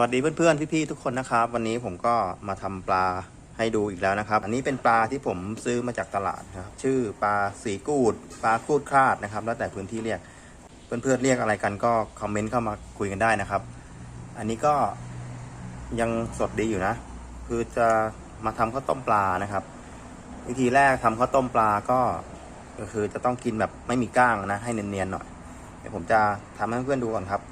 วัสดีเพื่อนๆพี่ๆทุกคนนะครับ วันนี้ผมก็มาทำปลาให้ดูอีกแล้วนะครับ อันนี้เป็นปลาที่ผมซื้อมาจากตลาดนะครับ ชื่อปลาสีกูด ปลาคูดคลาดนะครับ แล้วแต่พื้นที่เรียก เพื่อนๆเรียกอะไรกันก็คอมเมนต์เข้ามาคุยกันได้นะครับ อันนี้ก็ยังสดดีอยู่นะ คือจะมาทำข้าวต้มปลานะครับ วิธีแรกทำข้าวต้มปลาก็ก็คือจะต้องกินแบบไม่มีก้างนะให้เนียนๆหน่อยเดี๋ยวผมจะทำให้เพื่อนๆดูก่อนครับ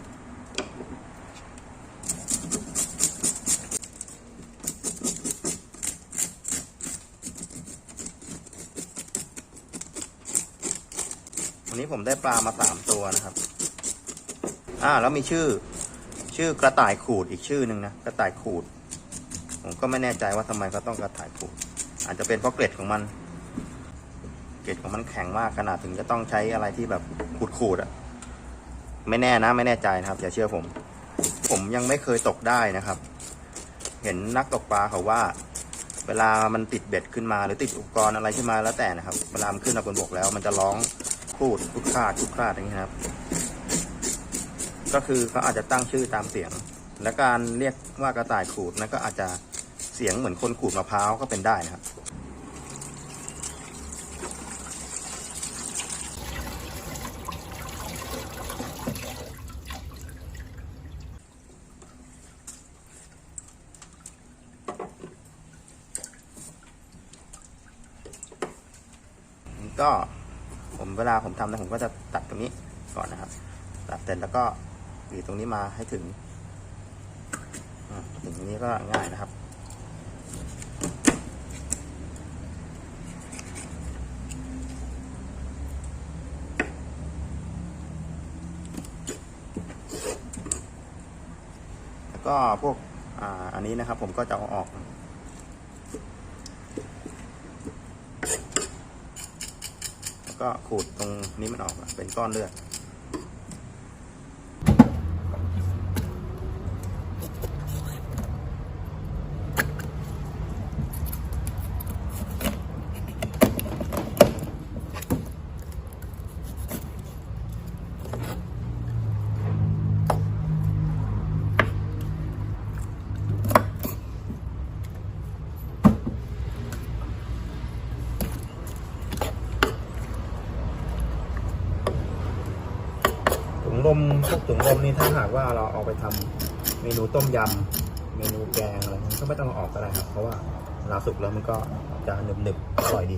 วันนี้ผมได้ปลามาสามตัวนะครับ อ่า แล้วมีชื่อ ชื่อกระต่ายขูดอีกชื่อหนึ่งนะ กระต่ายขูด ผมก็ไม่แน่ใจว่าทำไมเขาต้องกระต่ายขูด อาจจะเป็นเพราะเกล็ดของมัน เกล็ดของมันแข็งมากขนาดถึงจะต้องใช้อะไรที่แบบขูดขูดอะไม่แน่นะ ไม่แน่ใจนะครับ อย่าเชื่อผม ผมยังไม่เคยตกได้นะครับ เห็นนักตกปลาเขาว่าเวลามันติดเบ็ดขึ้นมาหรือติดอุปกรณ์อะไรขึ้นมาแล้วแต่นะครับ เวลามันขึ้นมาบนบกแล้ว มันจะร้อง ครูดครูดคลาดครูดคลาดอย่างนี้ครับ ก็คือเขาอาจจะตั้งชื่อตามเสียง และการเรียกว่ากระต่ายขูดนั่นก็อาจจะเสียงเหมือนคนขูดมะพร้าวก็เป็นได้นะครับก็ เวลาผมทำนะผมก็จะตัดตรงนี้ก่อนนะครับ ตัดเสร็จแล้วก็หวีตรงนี้มาให้ถึงถึงตรงนี้ก็ง่ายนะครับแล้วก็พวกออันนี้นะครับผมก็จะเอาออก แล้ว ก็ขูดตรงนี้มันออกเป็นก้อนเลือด มพวกถุงลมนี่ถ้าหากว่าเราเอาไปทำเมนูต้มยำเมนูแกงอะไรก็ไม่ต้องออกก็ได้ครับ เพราะว่าเวลาสุกแล้วมันก็จะหนึบหนึบๆอร่อยดี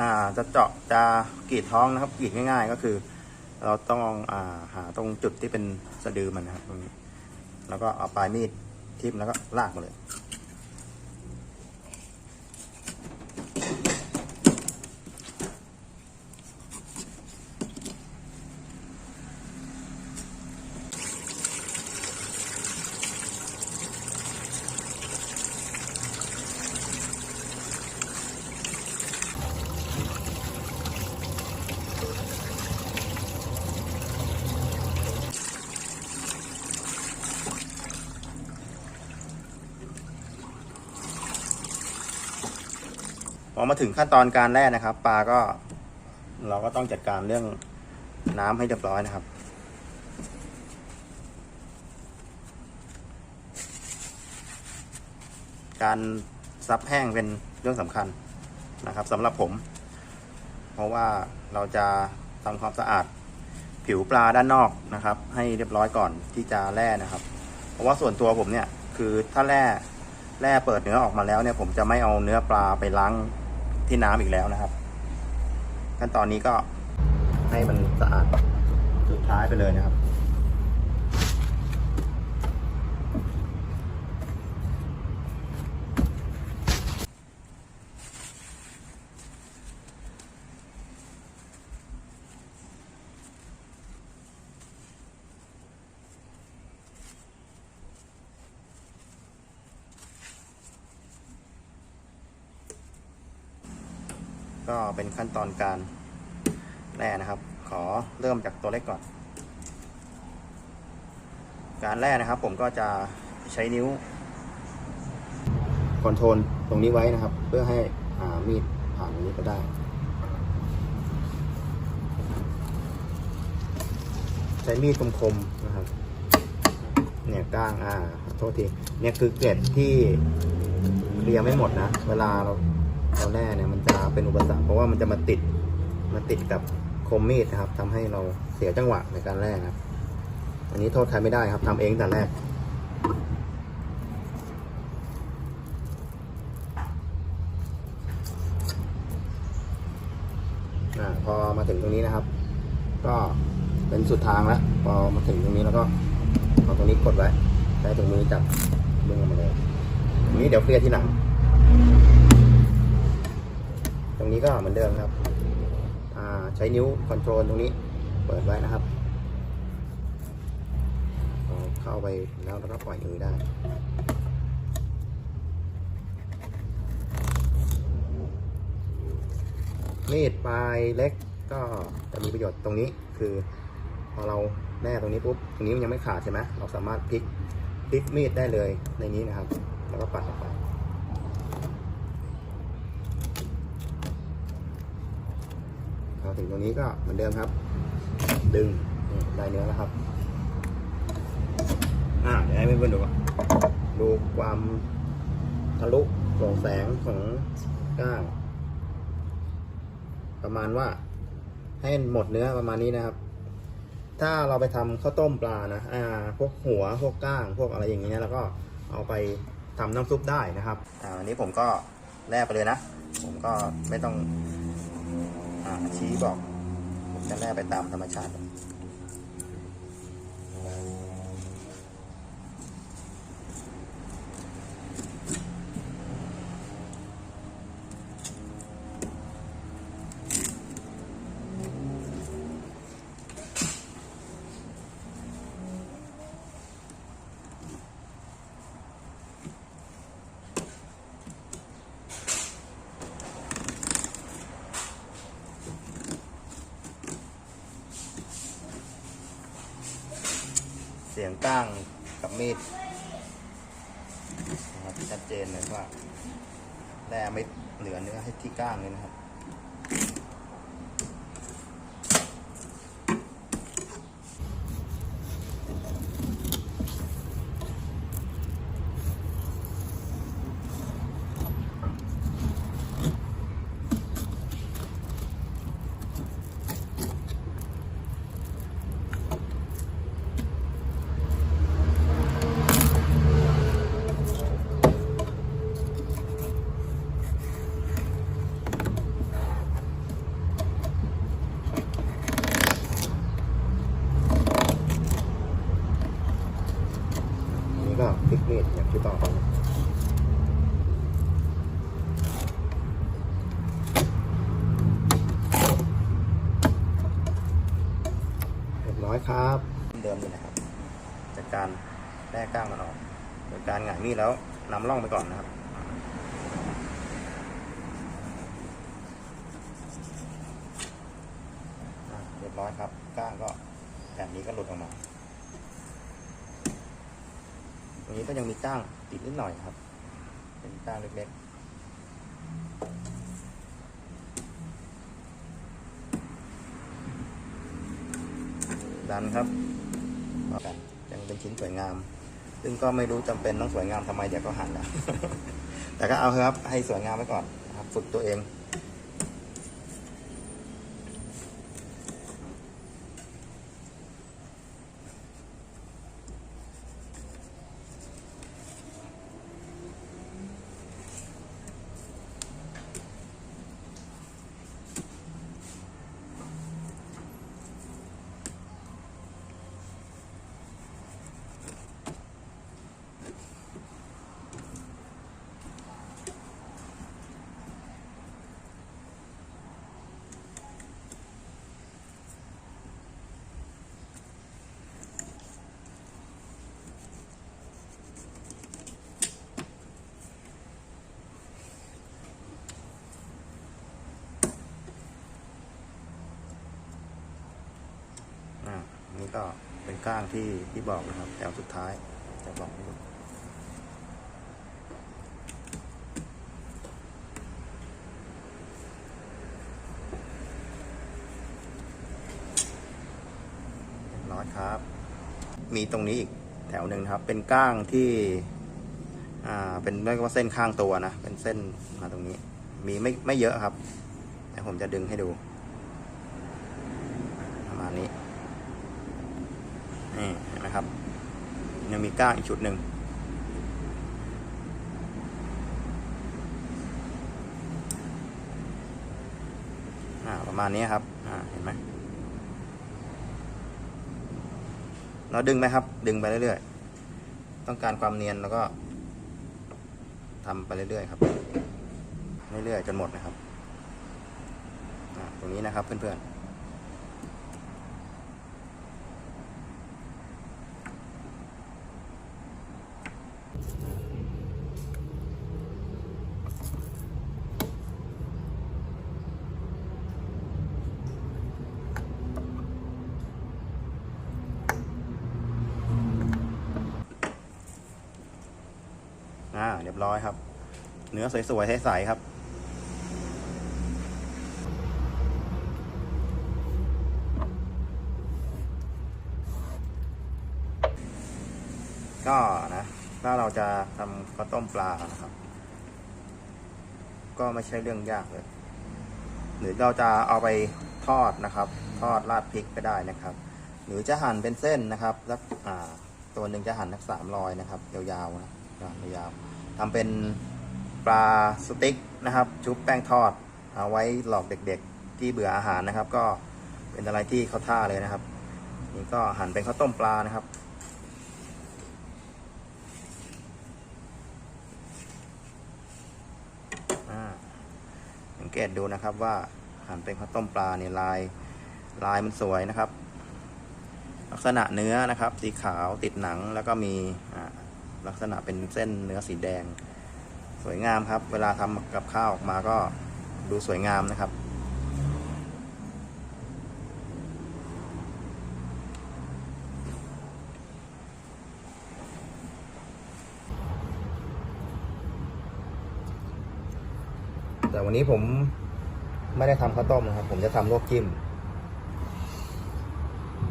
อ่าจะเจาะจะกรีดท้องนะครับกรีดง่าย ๆ ก็คือ เราต้องอ่าหาตรงจุดที่เป็นสะดือมันนะครับตรงนี้แล้วก็เอาปลายมีดทิ่มแล้วก็ลากมาเลย อมาถึงขั้นตอนการแล่นะครับ ปลาก็เราก็ต้องจัดการเรื่องน้ำให้เรียบร้อยนะครับ การซับแห้งเป็นเรื่องสำคัญนะครับสำหรับผม เพราะว่าเราจะทำความสะอาดผิวปลาด้านนอกนะครับ ให้เรียบร้อยก่อนที่จะแล่นะครับ เพราะว่าส่วนตัวผมเนี่ยคือถ้าแร่แร่เปิดเนื้อออกมาแล้วเนี่ย ผมจะไม่เอาเนื้อปลาไปล้าง ที่น้ำอีกแล้วนะครับ ขั้นตอนนี้ก็ให้มันสะอาดสุดท้ายไปเลยนะครับ ก็เป็นขั้นตอนการแร่นะครับ ขอเริ่มจากตัวเล็กก่อน การแร่นะครับ ผมก็จะใช้นิ้วคอนโทรลตรงนี้ไว้นะครับ เพื่อให้มีดผ่านตรงนี้ก็ได้ใช้มีดคมๆนะครับ เนี่ยก้าง อ่า โทษที เนี่ยคือเกล็ดที่เคลียร์ไม่หมดนะ เวลาเรา เราแร่เนี่ยมันจะเป็นอุปสรรคเพราะว่ามันจะมาติดมาติดกับคมมีดนะครับทำให้เราเสียจังหวะในการแร่ครับ อันนี้โทษใครไม่ได้ครับทำเองแต่แรกอพอมาถึงตรงนี้นะครับ ก็เป็นสุดทางแล้ว พอมาถึงตรงนี้แล้วก็เอาตรงนี้กดไว้ใช้ถุงมือจับดึงออกมาเลยตรงนี้เดี๋ยวเคลียร์ที่หลัง รงนี้ก็เหมือนเดิมครับใช้นิ้วคอนโทรลตรงนี้เปิดไว้นะครับเข้าไปแล้วแล้วก็ปล่อยมือได้มีดปลายเล็กก็จะมีประโยชน์ตรงนี้คือ พอเราแน่ตรงนี้ปุ๊บตรงนี้มันยังไม่ขาดใช่ไหมเราสามารถพลิกพลิกมีดได้เลยในนี้นะครับ แล้วก็ปัดออกไปพอ ถึงตรงนี้ก็เหมือนเดิมครับ ดึงได้เนื้อแล้วครับ อ่าเดี๋ยวให้เพื่อนๆดูดูความทะลุโปร่งแสงของก้าง ประมาณว่าให้หมดเนื้อประมาณนี้นะครับ ถ้าเราไปทำข้าวต้มปลานะ อ่า พวกหัว พวกก้าง พวกอะไรอย่างเงี้ยแล้วก็เอาไปทำน้ำซุปได้นะครับ อ่า อันนี้ผมก็แล่ไปเลยนะ ผมก็ไม่ต้อง อ่าชี้บอกผมจะแน่ไปตามธรรมชาติ สียงก้างกับมีดนะครับชัดเจนเลยว่าแร่ไม่เหลือเนื้อให้ที่ก้างเลยนะครับ อันนี้ก็พลิกมีดอย่างที่บอกไปเรียบร้ อยครับ เดิมเลยนะครับ จากการแลกก้างมันออกโดยการหงายมีดแล้วนำล่องไปก่อนนะครับเรียบร้อยครับ ก้างก็แบบนี้ก็หลุดออกมา ตรงนี้ก็ยังมีก้างติดนิดหน่อยครับ เป็นก้างเล็กๆ ดันครับก็กันยังเป็นชิ้นสวยงาม ซึ่งก็ไม่รู้จำเป็นต้องสวยงามทำไมเดี๋ยวก็หันแล้วแต่ก็เอาครับให้สวยงามไว้ก่อนครับฝึกตัวเอง อ่าอั นี้ก็เป็นก้างที่ที่บอกนะครับแถวสุดท้ายจะบอกให้ดูร้อยครับ มีตรงนี้อีกแถวหนึ่งครับ เป็นก้างที่อ่าเป็นเรียกว่าเส้นข้างตัวนะ เป็นเส้นมาตรงนี้ มีไม่ไม่เยอะครับแต่ผมจะดึงให้ดู 19 อีกชุดหนึ่งประมาณนี้ครับเห็นไหมเราดึงไหมครับ ดึงไปเรื่อยๆ ต้องการความเนียนแล้วก็ทำไปเรื่อยๆครับ เรื่อยๆจนหมดนะครับตรงนี้นะครับเพื่อนๆ ยบร้อยครับ เนื้อสวยๆใสๆครับ ก็นะ ถ้าเราจะทำข้าวต้มปลานะครับ ก็ไม่ใช่เรื่องยากเลย หรือเราจะเอาไปทอดนะครับ ทอดราดพริกก็ได้นะครับ หรือจะหั่นเป็นเส้นนะครับแล้วตัวหนึ่งจะหั่นทักสามรอยนะครับ ยาวๆนะยาวๆ ทำเป็นปลาสติ๊กนะครับ ชุบแป้งทอด เอาไว้หลอกเด็กๆ ที่เบื่ออาหารนะครับ ก็เป็นอะไรที่เขาท่าเลยนะครับ นี่ก็หั่นเป็นข้าวต้มปลานะครับอ่าสังเกตดูนะครับว่าหั่นเป็นข้าวต้มปลาเนี่ยลายลายมันสวยนะครับ ลักษณะเนื้อนะครับ สีขาวติดหนังแล้วก็มี ลักษณะเป็นเส้นเนื้อสีแดง สวยงามครับ เวลาทำกับข้าวออกมาก็ดูสวยงามนะครับ แต่วันนี้ผมไม่ได้ทำข้าวต้มนะครับ ผมจะทำลวกจิ้ม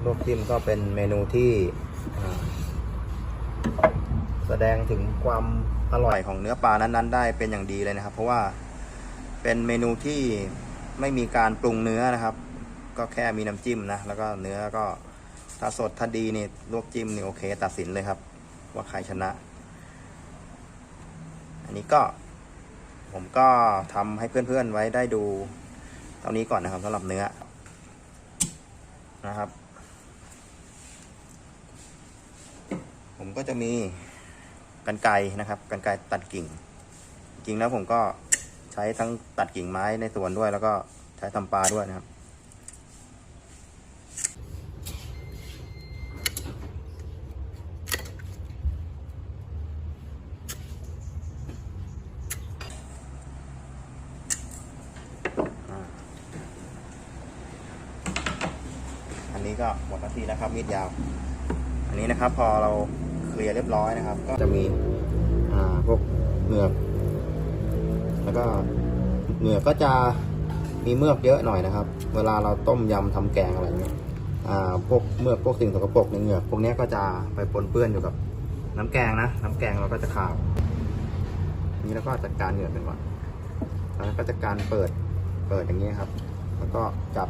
ลวกจิ้มก็เป็นเมนูที่ แสดงถึงความอร่อยของเนื้อปลานั้นๆ ได้เป็นอย่างดีเลยนะครับ เพราะว่าเป็นเมนูที่ไม่มีการปรุงเนื้อนะครับ ก็แค่มีน้ำจิ้มนะ แล้วก็เนื้อก็ถ้าสดถ้าดีนี่ลวกจิ้มนี่โอเค ตัดสินเลยครับ ว่าใครชนะ อันนี้ก็ ผมก็ทำให้เพื่อนๆไว้ได้ดูเท่านี้ก่อนนะครับสำหรับเนื้อนะครับ ผมก็จะมี กันไกรนะครับกันไกรตัดกิ่ง จริงแล้วผมก็ใช้ทั้งตัดกิ่งไม้ในสวนด้วย แล้วก็ใช้ทำปลาด้วยนะครับอันนี้ก็หมดหน้าที่นะครับมีดยาว อันนี้นะครับพอเรา เคลียร์เรียบร้อยนะครับ ก็จะมีอ่าพวกเหงือก แล้วก็เหงือกก็จะมีเมือกเยอะหน่อยนะครับ เวลาเราต้มยำทำแกงอะไรเงี้ยอ่าพวกเมือกพวกสิ่งสกปรกในเหงือกพวกนี้ก็จะไปปนเปื้อนอยู่กับน้ำแกงนะ น้ำแกงเราก็จะขาวนี้เราก็จัดการเหงือกกันก่อนแล้วก็จัดการเปิดเปิดอย่างนี้ครับ แล้วก็จับ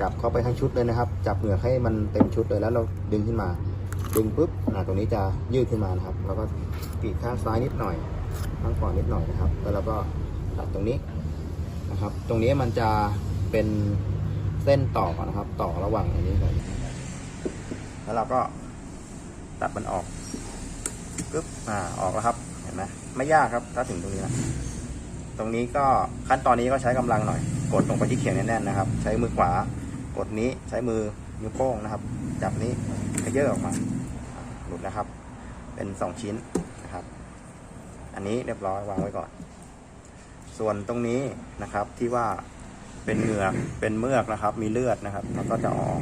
จับเข้าไปทั้งชุดเลยนะครับ จับเหงือกให้มันเต็มชุดเลยแล้วเราดึงขึ้นมา ดึงปุ๊บอ่าตรงนี้จะยืดขึ้นมานะครับ แล้วก็ปีกข้างซ้ายนิดหน่อย ข้างขวานิดหน่อยนะครับ แล้วเราก็ตัดตรงนี้นะครับ ตรงนี้มันจะเป็นเส้นต่อนะครับ ต่อระหว่างอันนี้กับแล้วเราก็ตัดมันออกปุ๊บอ่าออกแล้วครับ เห็นไหมไม่ยากครับ ถ้าถึงตรงนี้นะตรงนี้ก็ขั้นตอนนี้ก็ใช้กำลังหน่อย กดลงไปที่เขียงแน่นๆนะครับ ใช้มือขวา กดนี้ใช้มือนิ้วโป้งนะครับ จับนี้ ขยื่อออกมาหลุดนะครับ เป็นสองชิ้นนะครับ อันนี้เรียบร้อยวางไว้ก่อน ส่วนตรงนี้นะครับที่ว่าเป็นเหงือกเป็นเมือกนะครับ มีเลือดนะครับเราก็จะออก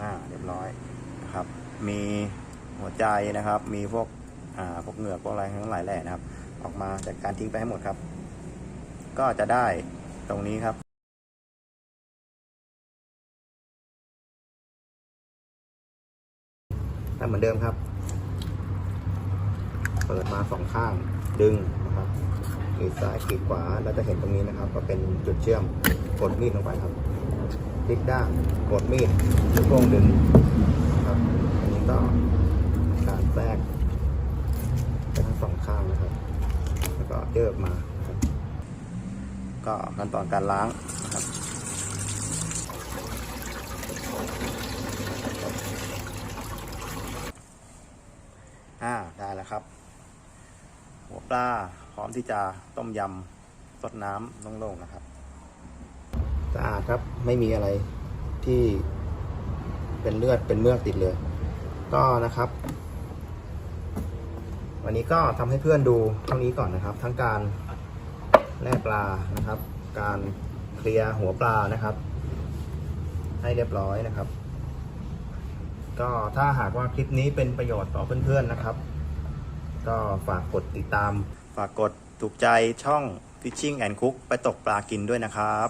น้าเรียบร้อยนะครับ มีหัวใจนะครับ มีพวกอ่าพวกเหงือกพวกอะไรทั้งหลายแหล่นะครับ ออกมาจากการทิ้งไปให้หมดครับ ก็จะได้ตรงนี้ครับถ้เหมือนเดิมครับ เปิดมาสองข้างดึงนะครับกรีดซ้ายกรีดขวาแล้วจะเห็นตรงนี้นะครับ ก็เป็นจุดเชื่อมกดมีดลงไปครับพลิกด้านกดมีดลูกโป่งดึงครับอันนี้ก็การแทรกไปทั้งสองข้างนะครับ แล้วก็เยิบมาครับ ก็ขั้นตอนการล้างนะครับอ่าได้แล้วครับ หัวปลาพร้อมที่จะต้มยำสดน้ำโล่งๆนะครับสะอาดครับไม่มีอะไรที่เป็นเลือดเป็นเมือกติดเลย ก็นะครับ วันนี้ก็ทำให้เพื่อนดูเท่านี้ก่อนนะครับ ทั้งการแล่ปลานะครับ การเคลียร์หัวปลานะครับ ให้เรียบร้อยนะครับ ก็ถ้าหากว่าคลิปนี้เป็นประโยชน์ต่อเพื่อนๆนะครับ ก็ฝากกดติดตาม ฝากกดถูกใจช่อง Fishing and Cook ไปตกปลากินด้วยนะครับ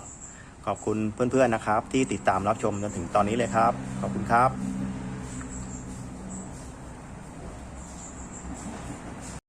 ขอบคุณเพื่อนๆนะครับ ที่ติดตามรับชมจนถึงตอนนี้เลยครับ ขอบคุณครับ